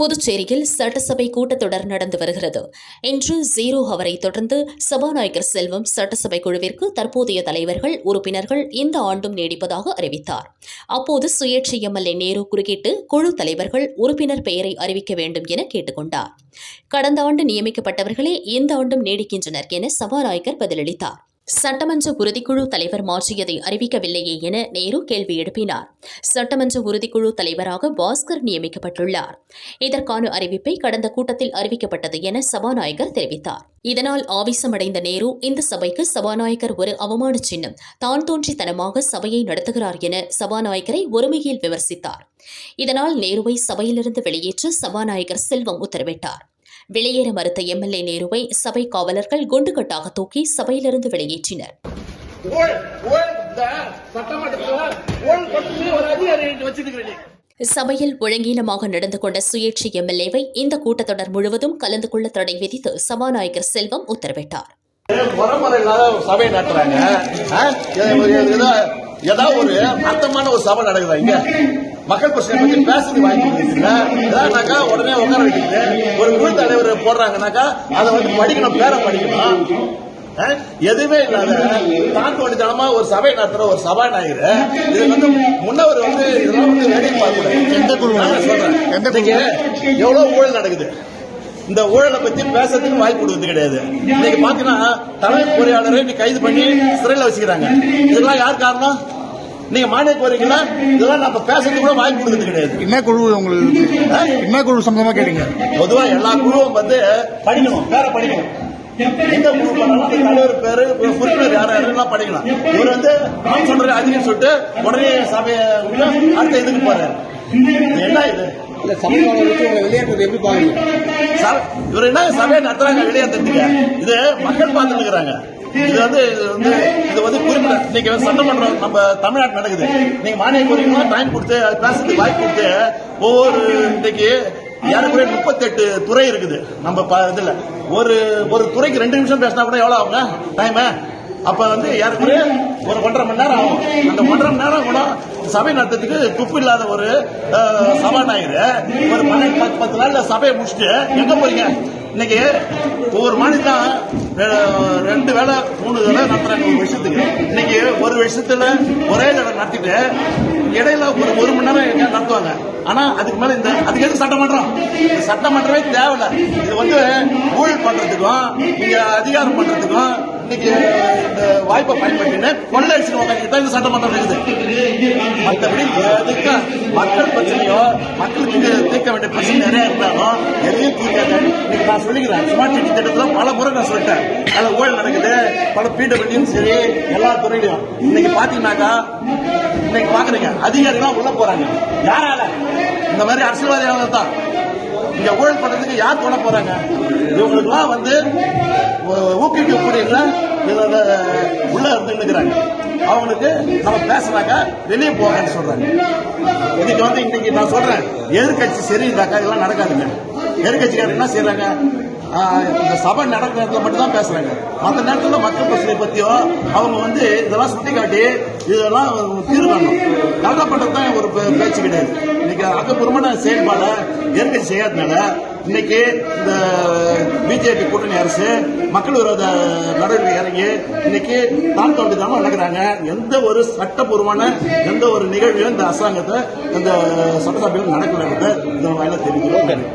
புதுச்சேரியில் சட்டசபை கூட்டத்தொடர் நடந்து வருகிறது. இன்று ஜீரோ அவரை தொடர்ந்து சபாநாயகர் செல்வம் சட்டசபை குழுவிற்கு தற்போதைய தலைவர்கள் உறுப்பினர்கள் இந்த ஆண்டும் நீடிப்பதாக அறிவித்தார். அப்போது சுயேட்சை எம்எல்ஏ நேரு குறுக்கிட்டு குழு தலைவர்கள் உறுப்பினர் பெயரை அறிவிக்க வேண்டும் என கேட்டுக்கொண்டார். கடந்த ஆண்டு நியமிக்கப்பட்டவர்களே இந்த ஆண்டும் நீடிக்கின்றனர் என சபாநாயகர் பதிலளித்தார். சட்டமன்ற உறுதிக்குழு தலைவர் மாற்றியதை அறிவிக்கவில்லையே என நேரு கேள்வி எழுப்பினார். சட்டமன்ற உறுதிக்குழு தலைவராக பாஸ்கர் நியமிக்கப்பட்டுள்ளார். இதற்கான அறிவிப்பை கடந்த கூட்டத்தில் அறிவிக்கப்பட்டது என சபாநாயகர் தெரிவித்தார். இதனால் ஆவேசமடைந்த நேரு இந்த சபைக்கு சபாநாயகர் ஒரு அவமான சின்னம் தான் தோன்றித்தனமாக சபையை நடத்துகிறார் என சபாநாயகரை ஒருமையில் விமர்சித்தார். இதனால் நேருவை சபையிலிருந்து வெளியேற்ற சபாநாயகர் செல்வம் உத்தரவிட்டார். வெளியேற மறுத்த எம்எல்ஏ நேருவை சபை காவலர்கள் குண்டுகட்டாக தூக்கி சபையிலிருந்து வெளியேற்றினர். சபையில் ஒழுங்கீனமாக நடந்து கொண்ட சுயேட்சை எம்எல்ஏவை இந்த கூட்டத்தொடர் முழுவதும் கலந்து கொள்ள தடை விதித்து சபாநாயகர் செல்வம் உத்தரவிட்டார். ஏதாவது ஒரு அர்த்தமான ஒரு சபை நடக்குதா இங்க? மக்கள் பிரச்சனை பத்தி பேசுறது ஏதானாக்கா உடனே உட்கார வைக்கிட்டு ஒரு குழு தலைவர் போடுறாங்கனாக்கா அதை வந்து படிக்கணும் பேரை படிக்கணும்? எதுவுமே இல்லாத தாக்கோடித்தனமா ஒரு சபை நடத்துற ஒரு சபாநாயகர். இது வந்து முன்னவர் வந்து இதெல்லாம் வந்து வேலையை பார்க்கல எந்த குழு சொல்றேன். எவ்வளவு ஊழல் நடக்குது? இந்த ஊழலை பத்தி பேசுறதுக்கு வாய்ப்பு கொடுக்கறது கிடையாது. இன்னைக்கு பாத்தீங்கன்னா தலைமை பொறியாளரை இன்னைக்கு கைது பண்ணி சிறையில் வச்சுக்கிறாங்க. இதெல்லாம் யார் காரணம்? நீங்க மானிய கோரிக்கைல இதெல்லாம் நம்ம பேசுறதுக்கு கூட வாய்ப்பு கொடுக்கறது கிடையாது. என்ன குழு உங்களுக்கு? என்ன குழு சம்பந்தமா கேட்டீங்க? பொதுவா எல்லா குழுவும் வந்து படிக்கணும் பேர படிக்கணும். எந்த குழு பண்ணாலும் தலைவர் பேரு உறுப்பினர் யார் யாரெல்லாம் படிக்கலாம். இவர் வந்து நான் சொல்ற அதிகம் சொல்லிட்டு உடனே சபையை அடுத்த இதுக்கு போறாரு. என்ன இது? இல்ல சமூகம் வச்சு உங்களை வெளியேற்றது எப்படி பாருங்க? சார் இவர் என்ன சபையை நடத்துறாங்க வெளியேற்றத்துக்கு இது மக்கள் பார்த்துட்டு இருக்கிறாங்க இது வந்து இது வந்து இது வந்து குறிப்பிட இன்னைக்கு சட்டமன்றம் நம்ம தமிழ்நாட்டு நடக்குது. நீங்க மானிய கோரிக்கைமா டைம் கொடுத்து அது பேசுறதுக்கு வாய்ப்பு கொடுத்து ஒவ்வொரு இன்னைக்கு ஏறக்குறைய முப்பத்தெட்டு துறை இருக்குது. நம்ம ப- இதுல. ஒரு ஒரு துறைக்கு ரெண்டு நிமிஷம் பேசினா கூட எவ்வளவு ஆகுங்க? டைம் அப்ப வந்து ஏற்கனவே ஒரு ஒன்றரை மணி நேரம் ஆகும். அந்த ஒன்றரை மணி நேரம் கூட சபை நடத்துறதுக்கு துப்பு இல்லாத ஒரு அஹ், சபாநாயகர் ஒரு பன்னெண்டு பத்து பத்து நாள்ல சபையை முடிச்சுட்டு எங்க போறீங்க? இன்னைக்கு ஒவ்வொரு மாநிலம் ரெண்டு வேளை மூணு வேளை நடத்துறாங்க ஒரு வருஷத்துக்கு இன்னைக்கு ஒரு விஷயத்துல ஒரே தடவை நடத்திட்டு இடையில ஒரு ஒரு மணி நேரம் எங்க நடத்துவாங்க. ஆனா அதுக்கு மேல இந்த அதுக்கு எதுக்கு சட்டமன்றம்? சட்டமன்றமே தேவையில்ல. இது வந்து ஊழல் பண்றதுக்கும் இங்க அதிகாரம் பண்றதுக்கும் இன்னைக்கு இந்த வாய்ப்பை பயன்படுத்தின்னு கொள்ளை அடிச்சுட்டு தான் இந்த சட்டமன்றம் இருக்குது. மற்றபடி எதுக்கு மக்கள் பிரச்சனையோ மக்களுக்கு தீர்க்க வேண்டிய பிரச்சனை நிறைய இருந்தாலும் எதையும் தீர்க்காது. இன்னைக்கு நான் சொல்லிக்கிறேன். ஸ்மார்ட் சிட்டி திட்டத்தில் பல முறை நான் சொல்லிட்டேன். அதில் ஊழல் நடக்குது. பல பிடபிள்யூயும் சரி எல்லா துறையிலையும் இன்னைக்கு பாத்தீங்கன்னாக்கா இன்னைக்கு பாக்குறீங்க. அதிகாரிகளாம் உள்ள போறாங்க. யாரால? இந்த மாதிரி அரசியல்வாதியால தான். இங்க ஊழல் பண்றதுக்கு யார் தோண போறாங்க? இவங்களுக்குலாம் வந்து ஊ- ஊக்குவிக்கக்கூடிய இதுல உள்ள இருந்துக்கிறாங்க அவங்களுக்கு நம்ம பேசுறாங்க வெளியே போகன்னு சொல்றாங்க. இன்னைக்கு வந்து இன்னைக்கு நான் சொல்றேன் எதிர்கட்சி சரியில்லாக்கா இதெல்லாம் நடக்காதுங்க. எதிர்கட்சிக்காரங்க என்ன செய்யறாங்க? இந்த சபை நடக்கிற நேரத்தில் மட்டும் தான் பேசுறாங்க. மற்ற நேரத்தில் மக்கள் பிரச்சனை பத்தியும் அவங்க வந்து இதெல்லாம் சுட்டி காட்டி இதெல்லாம் தீர்மானம் காணும் தான் ஒரு பே- பேச்சு கிடையாது. இன்னைக்கு அகப்பூர்வமான செயல்பாடை இயற்கை செய்யாதனால இன்னைக்கு இந்த பிஜேபி கூட்டணி அரசு மக்கள் விரோத நடவடிக்கை இறங்கி இன்னைக்கு தான் தோண்டிதாம நடக்கிறாங்க. எந்த ஒரு சட்டபூர்வமான எந்த ஒரு நிகழ்வையும் இந்த அரசாங்கத்தை இந்த சட்டசபையில் நடக்கல இந்த வகையில் தெரிவிக்கிறோம்.